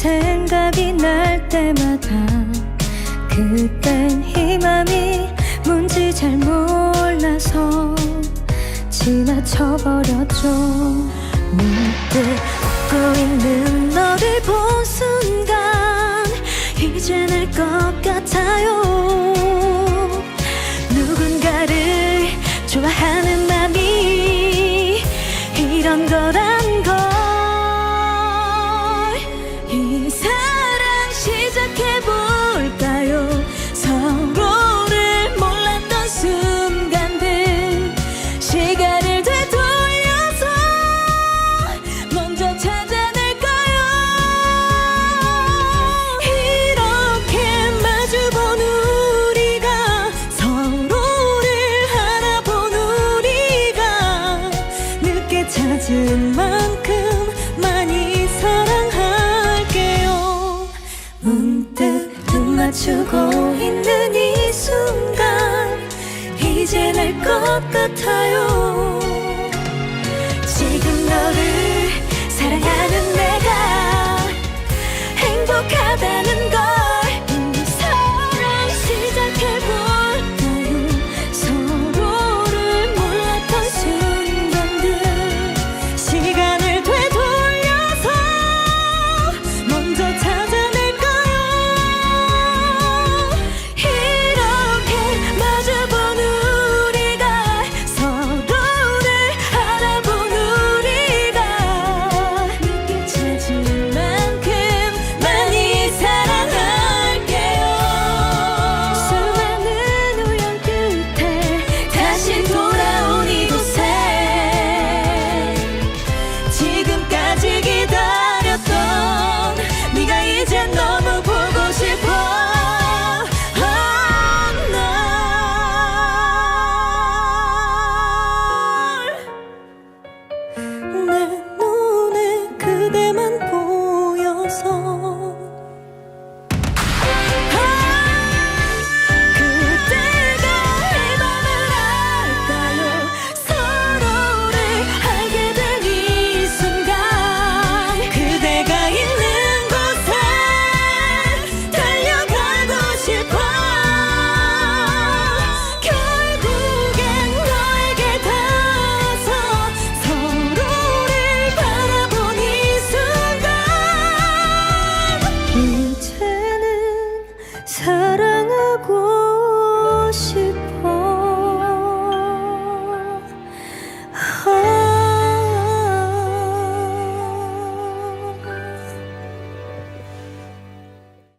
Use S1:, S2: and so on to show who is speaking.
S1: 생각이 날 때마다 그땐 이 맘이 뭔지 잘 몰라서 지나쳐버렸죠 문득 웃고 있는 너를 본 순간 될 것 같아요.